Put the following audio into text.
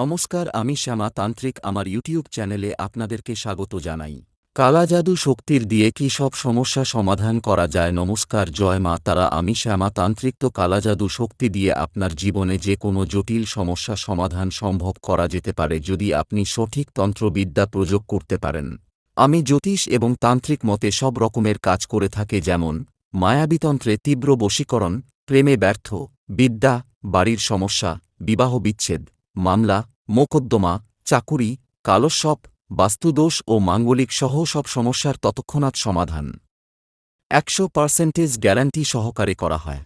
নমস্কার, আমি শ্যামা তান্ত্রিক। আমার ইউটিউব চ্যানেলে আপনাদেরকে স্বাগত জানাই। কালা জাদু শক্তির দিয়ে কি সব সমস্যা সমাধান করা যায়? নমস্কার, জয় মা তারা। আমি শ্যামা তান্ত্রিক। তো কালা জাদু শক্তি দিয়ে আপনার জীবনে যে কোনো জটিল সমস্যা সমাধান সম্ভব করা যেতে পারে যদি আপনি সঠিক তন্ত্রবিদ্যা প্রয়োগ করতে পারেন। আমি জ্যোতিষ এবং তান্ত্রিক মতে সব রকমের কাজ করে থাকে যেমন, মায়াবিতন্ত্রে তীব্র বশীকরণ, প্রেমে ব্যর্থ, বিদ্যা, বাড়ির সমস্যা, বিবাহ বিচ্ছেদ মামলা, মোকদ্দমা, চাকুরি, কালস্বপ, বাস্তুদোষ ও মাঙ্গলিক সহ সব সমস্যার তৎক্ষণাৎ সমাধান। একশো পার্সেন্টেজ গ্যারান্টি সহকারে করা হয়।